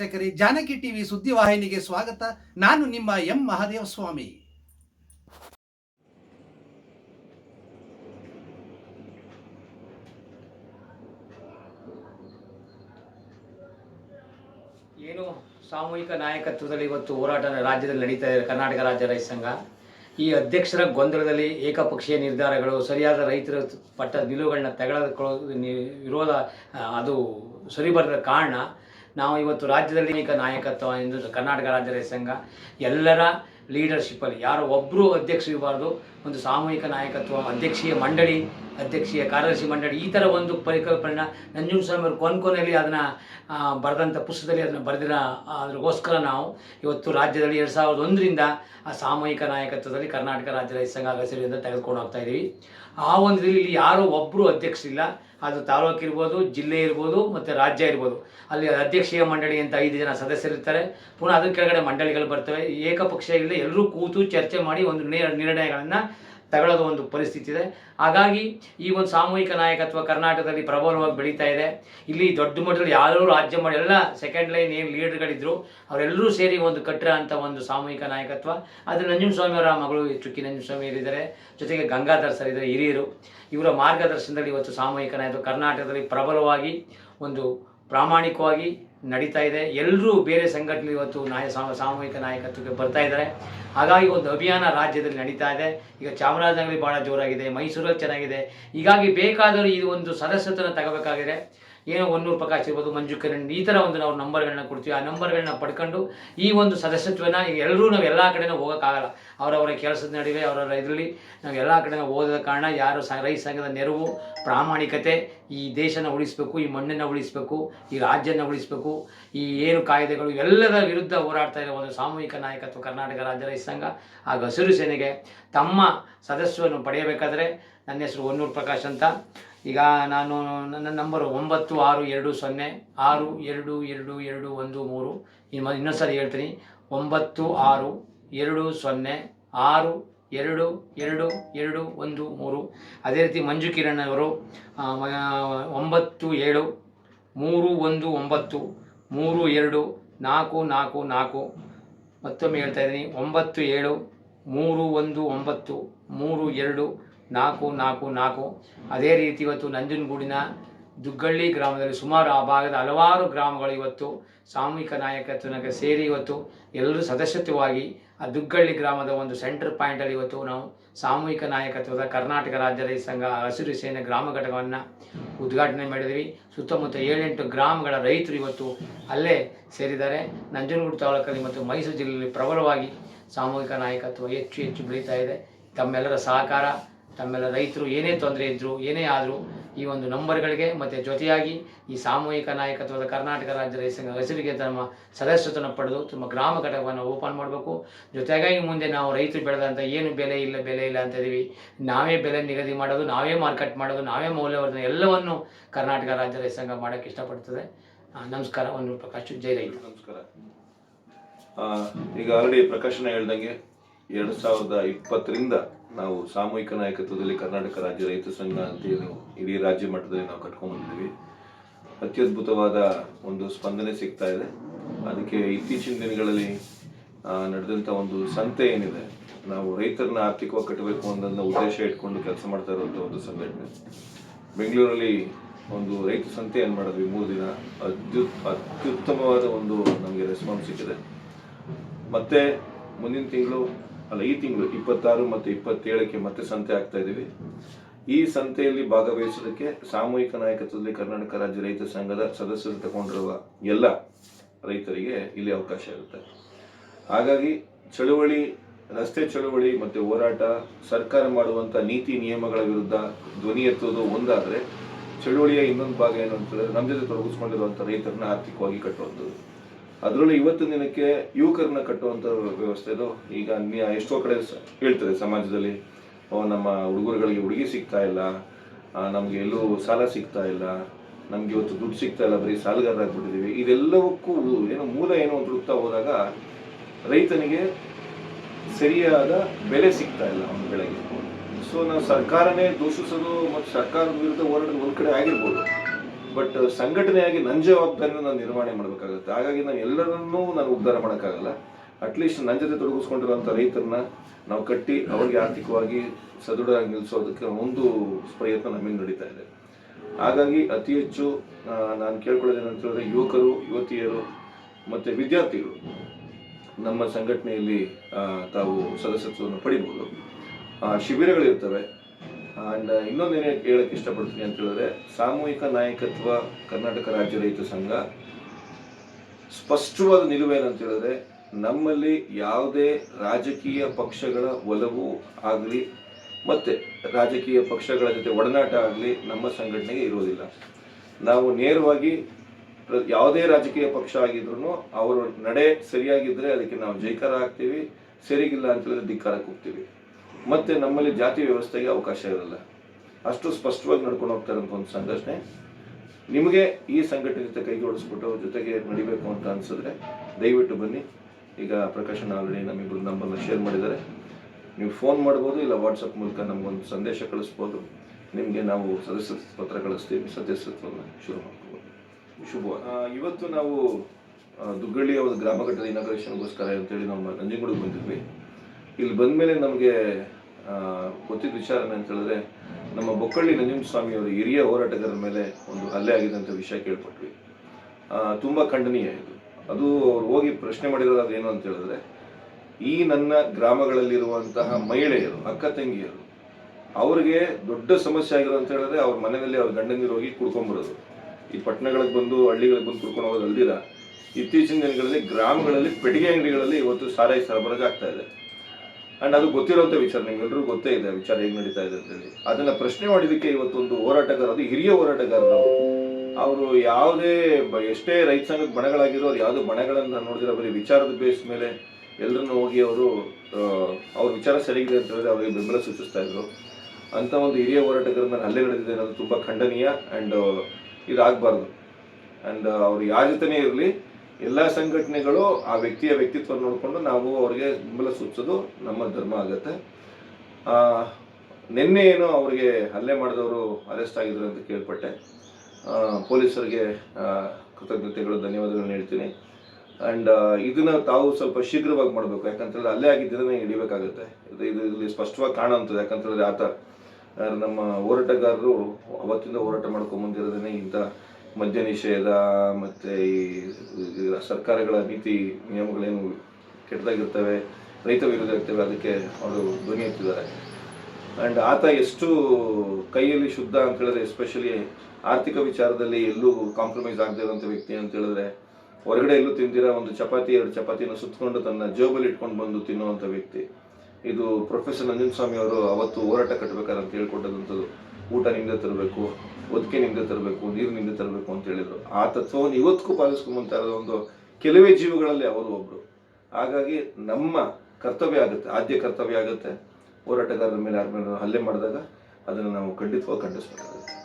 ವೀಕ್ಷಕರೇ, ಜಾನಕಿ ಟಿವಿ ಸುದ್ದಿವಾಹಿನಿಗೆ ಸ್ವಾಗತ. ನಾನು ನಿಮ್ಮ ಎಂ ಮಹಾದೇವ ಸ್ವಾಮಿ ಏನು ಸಾಮೂಹಿಕ ನಾಯಕತ್ವದಲ್ಲಿ ಇವತ್ತು ಹೋರಾಟ ರಾಜ್ಯದಲ್ಲಿ ನಡೀತಾ ಇದೆ, ಕರ್ನಾಟಕ ರಾಜ್ಯ ರೈತ ಸಂಘ. ಈ ಅಧ್ಯಕ್ಷರ ಗೊಂದಲದಲ್ಲಿ ಏಕಪಕ್ಷೀಯ ನಿರ್ಧಾರಗಳು, ಸರಿಯಾದ ರೈತರ ಪಟ್ಟ ನಿಲುವುಗಳನ್ನ ತೆಗೆದುಕೊಳ್ಳೋದು ನಿ- ವಿರೋಧ ಅದು ಸರಿ ಬರದ ಕಾರಣ. ನಾವು ಇವತ್ತು ರಾಜ್ಯದಲ್ಲಿ ಏಕ ನಾಯಕತ್ವ ಎಂದು ಕರ್ನಾಟಕ ರಾಜ್ಯ ರೈತ ಸಂಘ, ಎಲ್ಲರ ಲೀಡರ್ಶಿಪ್ಪಲ್ಲಿ ಯಾರೋ ಒಬ್ಬರು ಅಧ್ಯಕ್ಷರಿರಬಾರ್ದು ಒಂದು ಸಾಮೂಹಿಕ ನಾಯಕತ್ವ, ಅಧ್ಯಕ್ಷೀಯ ಮಂಡಳಿ, ಅಧ್ಯಕ್ಷೀಯ ಕಾರ್ಯದರ್ಶಿ ಮಂಡಳಿ, ಈ ಥರ ಒಂದು ಪರಿಕಲ್ಪನೆ ನಂಜುಂಡಸ್ವಾಮಿ ಅವರು ಕೊನ್ ಕೊನೆಯಲ್ಲಿ ಅದನ್ನು ಬರೆದಂಥ ಪುಸ್ತಕದಲ್ಲಿ ಅದನ್ನು ಬರೆದಿರ, ಅದ್ರಗೋಸ್ಕರ ನಾವು ಇವತ್ತು ರಾಜ್ಯದಲ್ಲಿ ಎರಡು ಸಾವಿರದ ಒಂದರಿಂದ ಆ ಸಾಮೂಹಿಕ ನಾಯಕತ್ವದಲ್ಲಿ ಕರ್ನಾಟಕ ರಾಜ್ಯ ರೈತ ಸಂಘ ಹೆಸರಿಂದ ತೆಗೆದುಕೊಂಡು ಹೋಗ್ತಾ ಇದ್ದೀವಿ ಆ ಒಂದು ಇಲ್ಲಿ ಯಾರೋ ಒಬ್ಬರು ಅಧ್ಯಕ್ಷರಿಲ್ಲ ಅದು ತಾಲೂಕು ಇರ್ಬೋದು, ಜಿಲ್ಲೆ ಇರ್ಬೋದು, ಮತ್ತು ರಾಜ್ಯ ಇರ್ಬೋದು. ಅಲ್ಲಿ ಅಧ್ಯಕ್ಷೀಯ ಮಂಡಳಿ ಅಂತ ಐದು ಜನ ಸದಸ್ಯರಿರ್ತಾರೆ ಪುನಃ ಅದ್ರ ಕೆಳಗಡೆ ಮಂಡಳಿಗಳು ಬರ್ತವೆ. ಏಕಪಕ್ಷ ಇಲ್ಲದೆ ಎಲ್ಲರೂ ಕೂತು ಚರ್ಚೆ ಮಾಡಿ ಒಂದು ನಿರ್ಣಯಗಳನ್ನು ತಗೊಳ್ಳೋದು ಒಂದು ಪರಿಸ್ಥಿತಿ ಇದೆ. ಹಾಗಾಗಿ ಈ ಒಂದು ಸಾಮೂಹಿಕ ನಾಯಕತ್ವ ಕರ್ನಾಟಕದಲ್ಲಿ ಪ್ರಬಲವಾಗಿ ಬೆಳೀತಾ ಇದೆ. ಇಲ್ಲಿ ದೊಡ್ಡ ಮಟ್ಟದಲ್ಲಿ ಯಾರು ರಾಜ್ಯ ಮಾಡಿ ಎಲ್ಲ ಸೆಕೆಂಡ್ ಲೈನ್ ಏನು ಲೀಡರ್ಗಳಿದ್ರು ಅವರೆಲ್ಲರೂ ಸೇರಿ ಒಂದು ಕಟ್ಟರ ಅಂತ ಒಂದು ಸಾಮೂಹಿಕ ನಾಯಕತ್ವ. ನಂಜುಂಡಸ್ವಾಮಿ ಅವರ ಮಗಳು ಚುಕ್ಕಿ ನಂಜುಂಡಸ್ವಾಮಿ ಇದ್ದಾರೆ ಜೊತೆಗೆ ಗಂಗಾಧರ್ ಸರ್ ಇದ್ದಾರೆ, ಹಿರಿಯರು. ಇವರ ಮಾರ್ಗದರ್ಶನದಲ್ಲಿ ಇವತ್ತು ಸಾಮೂಹಿಕ ನಾಯಕತ್ವ ಕರ್ನಾಟಕದಲ್ಲಿ ಪ್ರಬಲವಾಗಿ ಒಂದು ಪ್ರಾಮಾಣಿಕವಾಗಿ ನಡೀತಾ ಇದೆ. ಎಲ್ಲರೂ ಬೇರೆ ಸಂಘಟನೆ ಇವತ್ತು ನಾಯ ಸಾಮೂಹಿಕ ನಾಯಕತ್ವಕ್ಕೆ ಬರ್ತಾ ಇದ್ದಾರೆ. ಹಾಗಾಗಿ ಒಂದು ಅಭಿಯಾನ ರಾಜ್ಯದಲ್ಲಿ ನಡೀತಾ ಇದೆ. ಈಗ ಚಾಮರಾಜನಗರ ಭಾಳ ಜೋರಾಗಿದೆ, ಮೈಸೂರಲ್ಲಿ ಚೆನ್ನಾಗಿದೆ. ಹೀಗಾಗಿ ಬೇಕಾದರೂ ಈ ಒಂದು ಸದಸ್ಯತನ ತಗೋಬೇಕಾಗಿದೆ. ಏನೋ ಒನ್ನೂರು ಪ್ರಕಾಶ್ ಇರ್ಬೋದು ಮಂಜು ಕಿರಣ್, ಈ ಥರ ಒಂದು ನಾವು ನಂಬರ್ಗಳನ್ನ ಕೊಡ್ತೀವಿ. ಆ ನಂಬರ್ಗಳನ್ನ ಪಡ್ಕೊಂಡು ಈ ಒಂದು ಸದಸ್ಯತ್ವನ ಎಲ್ಲರೂ ನಾವು ಎಲ್ಲ ಕಡೆನೂ ಹೋಗೋಕ್ಕಾಗಲ್ಲ. ಅವರವರ ಕೆಲಸದ ನಡುವೆ, ಅವರವರ ಇದರಲ್ಲಿ ನಾವು ಎಲ್ಲ ಕಡೆ ಓದದ ಕಾರಣ ಯಾರು ರೈತ ಸಂಘದ ನೆರವು, ಪ್ರಾಮಾಣಿಕತೆ ಈ ದೇಶನ ಉಳಿಸಬೇಕು, ಈ ಮಣ್ಣನ್ನು ಉಳಿಸಬೇಕು, ಈ ರಾಜ್ಯನ ಉಳಿಸಬೇಕು, ಈ ಏನು ಕಾಯ್ದೆಗಳು ಎಲ್ಲದರ ವಿರುದ್ಧ ಹೋರಾಡ್ತಾ ಇರೋ ಒಂದು ಸಾಮೂಹಿಕ ನಾಯಕತ್ವ ಕರ್ನಾಟಕ ರಾಜ್ಯ ರೈತ ಸಂಘ ಹಾಗೂ ಹಸಿರು ಸೇನೆಗೆ ತಮ್ಮ ಸದಸ್ಯವನ್ನು ಪಡೆಯಬೇಕಾದ್ರೆ ನನ್ನ ಹೆಸರು ಒನ್ನೂರು ಪ್ರಕಾಶ್ ಅಂತ. ಈಗ ನಾನು ನನ್ನ ನಂಬರು ಒಂಬತ್ತು ಆರು ಎರಡು ಸೊನ್ನೆ ಆರು ಎರಡು ಎರಡು ಎರಡು ಒಂದು ಮೂರು. ಇನ್ನೊಂದು ಇನ್ನೊಂದ್ಸರಿ ಹೇಳ್ತೀನಿ. ಒಂಬತ್ತು ಆರು ಎರಡು ಸೊನ್ನೆ ಆರು ಎರಡು ಎರಡು ಎರಡು ಒಂದು ಮೂರು. ಅದೇ ರೀತಿ ಮಂಜು ಕಿರಣ್ ಅವರು ಒಂಬತ್ತು ಏಳು, ಮೂರು ಒಂದು ಒಂಬತ್ತು, ಮೂರು ಎರಡು ನಾಲ್ಕು ನಾಲ್ಕು ನಾಲ್ಕು. ಮತ್ತೊಮ್ಮೆ ಹೇಳ್ತಾ ಇದ್ದೀನಿ, ಒಂಬತ್ತು ಏಳು, ಮೂರು ಒಂದು ಒಂಬತ್ತು, ಮೂರು ಎರಡು ನಾಲ್ಕು ನಾಲ್ಕು ನಾಲ್ಕು. ಅದೇ ರೀತಿ ಇವತ್ತು ನಂಜನಗೂಡಿನ ದುಗ್ಗಳ್ಳಿ ಗ್ರಾಮದಲ್ಲಿ ಸುಮಾರು ಆ ಭಾಗದ ಹಲವಾರು ಗ್ರಾಮಗಳು ಇವತ್ತು ಸಾಮೂಹಿಕ ನಾಯಕತ್ವಕ್ಕೆ ಸೇರಿ ಇವತ್ತು ಎಲ್ಲರೂ ಸದಸ್ಯತ್ವವಾಗಿ ಆ ದುಗ್ಗಳ್ಳಿ ಗ್ರಾಮದ ಒಂದು ಸೆಂಟರ್ ಪಾಯಿಂಟಲ್ಲಿ ಇವತ್ತು ನಾವು ಸಾಮೂಹಿಕ ನಾಯಕತ್ವದ ಕರ್ನಾಟಕ ರಾಜ್ಯ ರೈತ ಸಂಘ ಹಸಿರು ಸೇನೆ ಗ್ರಾಮ ಘಟಕವನ್ನು ಉದ್ಘಾಟನೆ ಮಾಡಿದ್ವಿ. ಸುತ್ತಮುತ್ತ ಏಳೆಂಟು ಗ್ರಾಮಗಳ ರೈತರು ಇವತ್ತು ಅಲ್ಲೇ ಸೇರಿದ್ದಾರೆ. ನಂಜನಗೂಡು ತಾಲೂಕಲ್ಲಿ ಮತ್ತು ಮೈಸೂರು ಜಿಲ್ಲೆಯಲ್ಲಿ ಪ್ರಬಲವಾಗಿ ಸಾಮೂಹಿಕ ನಾಯಕತ್ವ ಹೆಚ್ಚು ಹೆಚ್ಚು ಬೆಳೀತಾ ಇದೆ. ತಮ್ಮೆಲ್ಲರ ಸಹಕಾರ ತಮ್ಮೆಲ್ಲ ರೈತರು, ಏನೇ ತೊಂದರೆ ಇದ್ದರೂ ಏನೇ ಆದರೂ ಈ ಒಂದು ನಂಬರ್ಗಳಿಗೆ ಮತ್ತು ಜೊತೆಯಾಗಿ ಈ ಸಾಮೂಹಿಕ ನಾಯಕತ್ವದ ಕರ್ನಾಟಕ ರಾಜ್ಯ ರೈತ ಸಂಘ ಹೆಸರಿಗೆ ತಮ್ಮ ಸದಸ್ಯತ್ವನ ಪಡೆದು ತುಂಬ ಗ್ರಾಮ ಘಟಕವನ್ನು ಓಪನ್ ಮಾಡಬೇಕು. ಜೊತೆಗಾಗಿ ಮುಂದೆ ನಾವು ರೈತರು ಬೆಳೆದಂಥ ಏನು ಬೆಲೆ ಇಲ್ಲ ಬೆಲೆ ಇಲ್ಲ ಅಂತ ಇದೀವಿ ನಾವೇ ಬೆಲೆ ನಿಗದಿ ಮಾಡೋದು, ನಾವೇ ಮಾರ್ಕೆಟ್ ಮಾಡೋದು, ನಾವೇ ಮೌಲ್ಯವರ್ಧನೆ ಎಲ್ಲವನ್ನು ಕರ್ನಾಟಕ ರಾಜ್ಯ ರೈತ ಸಂಘ ಮಾಡೋಕ್ಕೆ ಇಷ್ಟಪಡ್ತದೆ. ನಮಸ್ಕಾರ, ಒಂದು ಪ್ರಕಾಶ್, ಜೈ ರೈತ. ನಮಸ್ಕಾರ. ಈಗ ಆಲ್ರೆಡಿ ಪ್ರಕಾಶನ ಹೇಳ್ದಂಗೆ ಎರಡು ಸಾವಿರದ ಇಪ್ಪತ್ತರಿಂದ ನಾವು ಸಾಮೂಹಿಕ ನಾಯಕತ್ವದಲ್ಲಿ ಕರ್ನಾಟಕ ರಾಜ್ಯ ರೈತ ಸಂಘ ಅಂತ ಏನು ಇಡೀ ರಾಜ್ಯ ಮಟ್ಟದಲ್ಲಿ ನಾವು ಕಟ್ಕೊಂಡು ಬಂದಿದ್ದೀವಿ. ಅತ್ಯದ್ಭುತವಾದ ಒಂದು ಸ್ಪಂದನೆ ಸಿಗ್ತಾ ಇದೆ. ಅದಕ್ಕೆ ಇತ್ತೀಚಿನ ದಿನಗಳಲ್ಲಿ ನಡೆದಂಥ ಒಂದು ಸಂತೆ ಏನಿದೆ, ನಾವು ರೈತರನ್ನ ಆರ್ಥಿಕವಾಗಿ ಕಟ್ಟಬೇಕು ಅನ್ನೋದನ್ನ ಉದ್ದೇಶ ಇಟ್ಕೊಂಡು ಕೆಲಸ ಮಾಡ್ತಾ ಇರುವಂಥ ಒಂದು ಸಂಘಟನೆ. ಬೆಂಗಳೂರಲ್ಲಿ ಒಂದು ರೈತ ಸಂತೆ ಏನು ಮಾಡಿದ್ವಿ, ಮೂರು ದಿನ. ಅತ್ಯು ಅತ್ಯುತ್ತಮವಾದ ಒಂದು ನಮಗೆ ರೆಸ್ಪಾನ್ಸ್ ಸಿಕ್ಕಿದೆ. ಮತ್ತೆ ಮುಂದಿನ ತಿಂಗಳು ಅಲ್ಲ, ಈ ತಿಂಗಳು ಇಪ್ಪತ್ತಾರು ಮತ್ತು ಇಪ್ಪತ್ತೇಳಕ್ಕೆ ಮತ್ತೆ ಸಂತೆ ಆಗ್ತಾ ಇದ್ದೀವಿ. ಈ ಸಂತೆಯಲ್ಲಿ ಭಾಗವಹಿಸೋದಕ್ಕೆ ಸಾಮೂಹಿಕ ನಾಯಕತ್ವದಲ್ಲಿ ಕರ್ನಾಟಕ ರಾಜ್ಯ ರೈತ ಸಂಘದ ಸದಸ್ಯರು ತಗೊಂಡಿರುವ ಎಲ್ಲ ರೈತರಿಗೆ ಇಲ್ಲಿ ಅವಕಾಶ ಇರುತ್ತೆ. ಹಾಗಾಗಿ ಚಳುವಳಿ, ರಸ್ತೆ ಚಳುವಳಿ ಮತ್ತು ಹೋರಾಟ, ಸರ್ಕಾರ ಮಾಡುವಂಥ ನೀತಿ ನಿಯಮಗಳ ವಿರುದ್ಧ ಧ್ವನಿ ಎತ್ತುವುದು ಒಂದಾದರೆ, ಚಳುವಳಿಯ ಇನ್ನೊಂದು ಭಾಗ ಏನು ಅಂತಂದರೆ ನಮ್ಮ ಜೊತೆ ತೊಡಗಿಸ್ಕೊಂಡಿರುವಂಥ ರೈತರನ್ನ ಆರ್ಥಿಕವಾಗಿ ಕಟ್ಟುವಂಥದ್ದು. ಅದರಲ್ಲೂ ಇವತ್ತು ದಿನಕ್ಕೆ ಯುವಕರನ್ನ ಕಟ್ಟುವಂತ ವ್ಯವಸ್ಥೆದು ಈಗ ಎಷ್ಟೋ ಕಡೆ ಹೇಳ್ತದೆ ಹೇಳ್ತಾರೆ ಸಮಾಜದಲ್ಲಿ ನಮ್ಮ ಹುಡುಗರುಗಳಿಗೆ ಹುಡುಗಿ ಸಿಗ್ತಾ ಇಲ್ಲ ನಮಗೆ ಎಲ್ಲೂ ಸಾಲ ಸಿಗ್ತಾ ಇಲ್ಲ, ನಮ್ಗೆ ಇವತ್ತು ದುಡ್ಡು ಸಿಗ್ತಾ ಇಲ್ಲ, ಬರೀ ಸಾಲಗಾರರಾಗ್ಬಿಟ್ಟಿದೀವಿ ಇದೆಲ್ಲವಕ್ಕೂ ಏನು ಮೂಲ ಏನು ಅಂತ ಹುಡುಕ್ತಾ ಹೋದಾಗ ರೈತನಿಗೆ ಸರಿಯಾದ ಬೆಲೆ ಸಿಗ್ತಾ ಇಲ್ಲ ಅವನ ಬೆಳೆಗೆ. ಸೊ, ನಾವು ಸರ್ಕಾರನೇ ದೂಷಿಸೋದು ಮತ್ತು ಸರ್ಕಾರದ ವಿರುದ್ಧ ಹೋರಾಡೋದು ಒಂದು ಕಡೆ ಆಗಿರ್ಬೋದು. ಬಟ್ ಸಂಘಟನೆಯಾಗಿ ನನ್ನ ಜವಾಬ್ದಾರಿನ ನಾನು ನಿರ್ವಹಣೆ ಮಾಡಬೇಕಾಗುತ್ತೆ. ಹಾಗಾಗಿ ನಾನು ಎಲ್ಲರನ್ನೂ ನಾನು ಉದ್ಧಾರ ಮಾಡೋಕ್ಕಾಗಲ್ಲ. ಅಟ್ಲೀಸ್ಟ್ ನನ್ನ ಜೊತೆ ತೊಡಗಿಸ್ಕೊಂಡಿರುವಂಥ ರೈತರನ್ನ ನಾವು ಕಟ್ಟಿ ಅವರಿಗೆ ಆರ್ಥಿಕವಾಗಿ ಸದೃಢವಾಗಿ ನಿಲ್ಲಿಸೋದಕ್ಕೆ ಒಂದು ಪ್ರಯತ್ನ ನಮ್ಮಿಂದ ನಡೀತಾ ಇದೆ. ಹಾಗಾಗಿ ಅತಿ ಹೆಚ್ಚು ನಾನು ಕೇಳ್ಕೊಳ್ಳೋದೇನಂತ ಹೇಳಿದ್ರೆ ಯುವಕರು, ಯುವತಿಯರು ಮತ್ತು ವಿದ್ಯಾರ್ಥಿಗಳು ನಮ್ಮ ಸಂಘಟನೆಯಲ್ಲಿ ತಾವು ಸದಸ್ಯತ್ವವನ್ನು ಪಡಿಬೋದು. ಶಿಬಿರಗಳಿರ್ತವೆ. ಆ್ಯಂಡ್ ಇನ್ನೊಂದೇನು ಹೇಳಕ್ಕೆ ಇಷ್ಟಪಡ್ತೀನಿ ಅಂತ ಹೇಳಿದ್ರೆ, ಸಾಮೂಹಿಕ ನಾಯಕತ್ವ ಕರ್ನಾಟಕ ರಾಜ್ಯ ರೈತ ಸಂಘ. ಸ್ಪಷ್ಟವಾದ ನಿಲುವೇನಂತ ಹೇಳಿದ್ರೆ, ನಮ್ಮಲ್ಲಿ ಯಾವುದೇ ರಾಜಕೀಯ ಪಕ್ಷಗಳ ಒಲವು ಆಗಲಿ, ಮತ್ತೆ ರಾಜಕೀಯ ಪಕ್ಷಗಳ ಜೊತೆ ಒಡನಾಟ ಆಗಲಿ ನಮ್ಮ ಸಂಘಟನೆಗೆ ಇರೋದಿಲ್ಲ. ನಾವು ನೇರವಾಗಿ ಯಾವುದೇ ರಾಜಕೀಯ ಪಕ್ಷ ಆಗಿದ್ರು ಅವರು ನಡೆ ಸರಿಯಾಗಿದ್ದರೆ ಅದಕ್ಕೆ ನಾವು ಜೈಕಾರ ಹಾಕ್ತೀವಿ ಸರಿಗಿಲ್ಲ ಅಂತ ಹೇಳಿದ್ರೆ ಧಿಕ್ಕಾರಕ್ಕೆ ಹೋಗ್ತೀವಿ ಮತ್ತೆ ನಮ್ಮಲ್ಲಿ ಜಾತಿ ವ್ಯವಸ್ಥೆಗೆ ಅವಕಾಶ ಇರಲ್ಲ. ಅಷ್ಟು ಸ್ಪಷ್ಟವಾಗಿ ನಡ್ಕೊಂಡು ಹೋಗ್ತಾರಂತ ಒಂದು ಸಂಘಟನೆ. ನಿಮಗೆ ಈ ಸಂಘಟನೆ ಜೊತೆ ಕೈ ಜೋಡಿಸ್ಬಿಟ್ಟು ಜೊತೆಗೆ ನಡಿಬೇಕು ಅಂತ ಅನ್ಸಿದ್ರೆ ದಯವಿಟ್ಟು ಬನ್ನಿ. ಈಗ ಪ್ರಕಾಶನ ಆಲ್ರೆಡಿ ನಮ್ಮಿಬ್ಬರು ನಂಬರ್ನ ಶೇರ್ ಮಾಡಿದ್ದಾರೆ. ನೀವು ಫೋನ್ ಮಾಡ್ಬೋದು ಇಲ್ಲ ವಾಟ್ಸಪ್ ಮೂಲಕ ನಮಗೊಂದು ಸಂದೇಶ ಕಳಿಸ್ಬೋದು. ನಿಮಗೆ ನಾವು ಸದಸ್ಯ ಪತ್ರ ಕಳಿಸ್ತೀವಿ ಸದಸ್ಯತ್ವವನ್ನು ಶುರು ಮಾಡ್ಕೋಬೋದು. ಶುಭ ಇವತ್ತು ನಾವು ದುಗ್ಗಳ್ಳಿಯ ಒಂದು ಗ್ರಾಮ ಘಟ್ಟದ ಇನಾಗ್ರೇಷನ್ಗೋಸ್ಕರ ಅಂತೇಳಿ ನಾವು ನಂಜನಗೂಡಿಗೆ ಬಂದಿದ್ವಿ. ಇಲ್ಲಿ ಬಂದಮೇಲೆ ನಮಗೆ ಗೊತ್ತಿದ್ದ ವಿಚಾರ ಅಂತ ಹೇಳಿದ್ರೆ, ನಮ್ಮ ಬೊಕ್ಕಳ್ಳಿ ನಂಜನಸ್ವಾಮಿ ಅವರು ಹಿರಿಯ ಹೋರಾಟಗಾರರ ಮೇಲೆ ಒಂದು ಹಲ್ಲೆ ಆಗಿದೆ ಅಂತ ವಿಷಯ ಕೇಳ್ಪಟ್ವಿ. ತುಂಬ ಖಂಡನೀಯ ಇದು. ಅದು ಅವ್ರು ಹೋಗಿ ಪ್ರಶ್ನೆ ಮಾಡಿರೋದು ಅದೇನು ಅಂತ ಹೇಳಿದ್ರೆ, ಈ ನನ್ನ ಗ್ರಾಮಗಳಲ್ಲಿರುವಂತಹ ಮಹಿಳೆಯರು, ಅಕ್ಕ ತಂಗಿಯರು, ಅವ್ರಿಗೆ ದೊಡ್ಡ ಸಮಸ್ಯೆ ಆಗಿರೋ ಅಂತ ಹೇಳಿದ್ರೆ ಅವ್ರ ಮನೆಯಲ್ಲಿ ಅವ್ರ ಗಂಡಂದಿರು ಹೋಗಿ ಕುಡ್ಕೊಂಡ್ಬರೋದು. ಈ ಪಟ್ಟಣಗಳಿಗೆ ಬಂದು, ಹಳ್ಳಿಗಳಿಗೆ ಬಂದು ಕುಡ್ಕೊಂಡು ಹೋಗೋದು ಅಲ್ದಿರ? ಇತ್ತೀಚಿನ ದಿನಗಳಲ್ಲಿ ಗ್ರಾಮಗಳಲ್ಲಿ ಪೆಟ್ಟಿಗೆ ಅಂಗಡಿಗಳಲ್ಲಿ ಇವತ್ತು ಸಾರಾಯಿ ಸರಬರಾಜು ಆಗ್ತಾ ಇದೆ. ಅಂಡ್ ಅದು ಗೊತ್ತಿರುವಂತ ವಿಚಾರ ನಿಮ್ಗೆಲ್ಲರೂ ಗೊತ್ತೇ ಇದೆ ವಿಚಾರ ಹೇಗೆ ನಡೀತಾ ಇದೆ ಅಂತೇಳಿ. ಅದನ್ನ ಪ್ರಶ್ನೆ ಮಾಡಿದಕ್ಕೆ ಇವತ್ತೊಂದು ಹೋರಾಟಗಾರ, ಅದು ಹಿರಿಯ ಹೋರಾಟಗಾರರು ಅವರು ಯಾವುದೇ ಎಷ್ಟೇ ರೈತ ಸಂಘದ ಬಣಗಳಾಗಿರೋ ಅವ್ರು ಯಾವುದೋ ಬಣಗಳನ್ನ ನೋಡಿದ್ರೆ, ಬರೀ ವಿಚಾರದ ಬೇಸ್ ಮೇಲೆ ಎಲ್ಲರನ್ನು ಹೋಗಿ ಅವರು ಅವ್ರ ವಿಚಾರ ಸರಿಗಿದೆ ಅಂತ ಹೇಳಿದ್ರೆ ಅವರಿಗೆ ಬೆಂಬಲ ಸೂಚಿಸ್ತಾ ಇದ್ರು. ಅಂತ ಒಂದು ಹಿರಿಯ ಹೋರಾಟಗಾರ ಮೇಲೆ ಹಲ್ಲೆ ನಡೆದಿದೆ ಅನ್ನೋದು ತುಂಬಾ ಖಂಡನೀಯ ಅಂಡ್ ಇದಾಗಬಾರ್ದು. ಅಂಡ್ ಅವ್ರು ಯಾರ ಜೊತೆನೇ ಇರಲಿ ಎಲ್ಲ ಸಂಘಟನೆಗಳು ಆ ವ್ಯಕ್ತಿಯ ವ್ಯಕ್ತಿತ್ವ ನೋಡಿಕೊಂಡು ನಾವು ಅವ್ರಿಗೆ ಬೆಂಬಲ ಸೂಚಿಸೋದು ನಮ್ಮ ಧರ್ಮ ಆಗತ್ತೆ. ನಿನ್ನೆ ಏನು ಅವರಿಗೆ ಹಲ್ಲೆ ಮಾಡಿದವರು ಅರೆಸ್ಟ್ ಆಗಿದ್ರು ಅಂತ ಕೇಳ್ಪಟ್ಟೆ. ಪೊಲೀಸರಿಗೆ ಕೃತಜ್ಞತೆಗಳು, ಧನ್ಯವಾದಗಳನ್ನ ಹೇಳ್ತೀನಿ. ಆ್ಯಂಡ್ ಇದನ್ನ ತಾವು ಸ್ವಲ್ಪ ಶೀಘ್ರವಾಗಿ ಮಾಡಬೇಕು. ಯಾಕಂತೇಳಿದ್ರೆ ಅಲ್ಲೇ ಆಗಿದ್ದರೆ ಹಿಡಿಬೇಕಾಗುತ್ತೆ. ಇದು ಇದು ಇಲ್ಲಿ ಸ್ಪಷ್ಟವಾಗಿ ಕಾಣುವಂಥದ್ದು. ಯಾಕಂತೇಳಿದ್ರೆ ಆತ ನಮ್ಮ ಹೋರಾಟಗಾರರು ಅವತ್ತಿಂದ ಹೋರಾಟ ಮಾಡ್ಕೊಂಡ್ ಇಂಥ ಮದ್ಯ ನಿಷೇಧ ಮತ್ತೆ ಈ ಸರ್ಕಾರಗಳ ನೀತಿ, ನಿಯಮಗಳೇನು ಕೆಟ್ಟದಾಗಿರ್ತವೆ, ರೈತ ವಿರೋಧ ಇರ್ತವೆ ಅದಕ್ಕೆ ಅವರು ಧ್ವನಿ ಎತ್ತಿದ್ದಾರೆ. ಆ್ಯಂಡ್ ಆತ ಎಷ್ಟು ಕೈಯಲ್ಲಿ ಶುದ್ಧ ಅಂತ ಹೇಳಿದ್ರೆ ಎಸ್ಪೆಷಲಿ ಆರ್ಥಿಕ ವಿಚಾರದಲ್ಲಿ ಎಲ್ಲೂ ಕಾಂಪ್ರಮೈಸ್ ಆಗದೆ ಇರೋಂಥ ವ್ಯಕ್ತಿ ಅಂತ ಹೇಳಿದ್ರೆ, ಹೊರಗಡೆ ಎಲ್ಲೂ ತಿಂದಿರ ಒಂದು ಚಪಾತಿ, ಎರಡು ಚಪಾತಿನ ಸುತ್ತಕೊಂಡು ತನ್ನ ಜೇಬಲ್ಲಿ ಇಟ್ಕೊಂಡು ಬಂದು ತಿನ್ನುವಂಥ ವ್ಯಕ್ತಿ. ಇದು ಪ್ರೊಫೆಸರ್ ನಂಜನಸ್ವಾಮಿ ಅವರು ಅವತ್ತು ಹೋರಾಟ ಕಟ್ಟಬೇಕಾದಂತ ಹೇಳ್ಕೊಟ್ಟದಂಥದ್ದು ಊಟ ನಿಮ್ದೆ ತರಬೇಕು. ಒದಕೆ ನಿಂದೆ ತರಬೇಕು ನೀರು ನಿಂದೆ ತರಬೇಕು ಅಂತ ಹೇಳಿದ್ರು. ಆ ತತ್ವವನ್ನು ಇವತ್ತಿಗೂ ಪಾಲಿಸ್ಕೊಂಬಂತ ಒಂದು ಕೆಲವೇ ಜೀವಗಳಲ್ಲಿ ಅವರು ಒಬ್ರು. ಹಾಗಾಗಿ ನಮ್ಮ ಕರ್ತವ್ಯ ಆಗುತ್ತೆ, ಆದ್ಯ ಕರ್ತವ್ಯ ಆಗುತ್ತೆ. ಹೋರಾಟಗಾರರ ಮೇಲೆ ಯಾರ ಮೇಲೆ ಹಲ್ಲೆ ಮಾಡಿದಾಗ ಅದನ್ನು ನಾವು ಖಂಡಿತವಾಗಿ ಖಂಡಿಸಬೇಕಾಗುತ್ತೆ.